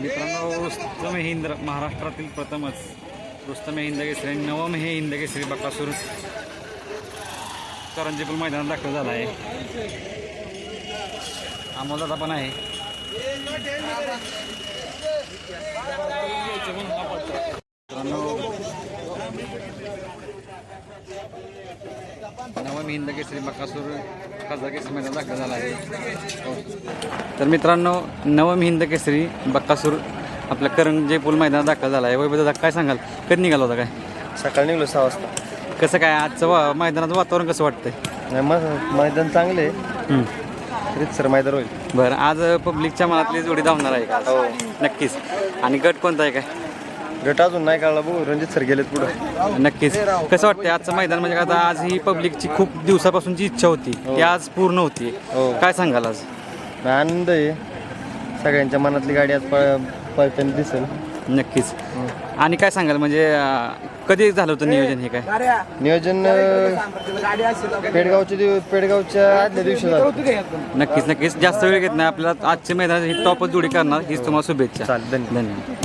मित्रांनो रुस्तम हिंद महाराष्ट्रातील प्रथमच. रुस्तम हिंद श्री आणि नवम हे हिंद श्री बकासूर करंजीपूर मैदानात दाखल झाला आहे. अमोलदादा पण आहे. मित्रांनो नवम हिंद श्री बकासूर खासदार केसरी मैदान दाखल झाला आहे. हो. तर मित्रांनो नवम हिंद केसरी बक्कासूर आपल्या करंजे पूल मैदानात दाखल झाला. आहे वैभव दादा काय सांगाल? कधी निघाला होता काय? सकाळी निघलो सहा वाजता. कसं काय? आजचं वा मैदानाचं वातावरण कसं वाटतंय? नाही मग मैदान चांगले हम्म. सर मैदान होईल. बरं आज पब्लिकच्या मनातली जोडी धावणार आहे का? हो. नक्कीच. आणि गट कोणता आहे काय? गट अजून नाही काढला बघू रणजित सर गेलेत पुढं. नक्कीच. कसं वाटतंय आजचं मैदान? म्हणजे आता आज ही पब्लिकची खूप दिवसापासूनची इच्छा होती. ती आज पूर्ण होती. हो. काय सांगाल आज? आनंद आहे. सगळ्यांच्या मनातली गाडी आज पळ पळताना दिसेल. नक्कीच. आणि काय सांगाल म्हणजे अं, कधी झालं होतं नियोजन हे काय? नियोजन अं, पेडगावच्या दिव पेडगावच्या आदल्या दिवशी झालं नक्कीच नक्कीच. जास्त वेळ घेत नाही. आपल्याला आजच्या मैदानात ही टॉपच जोडी करणार. हीच तुम्हाला शुभेच्छा. चालेल धन्यवाद. धन्यवाद.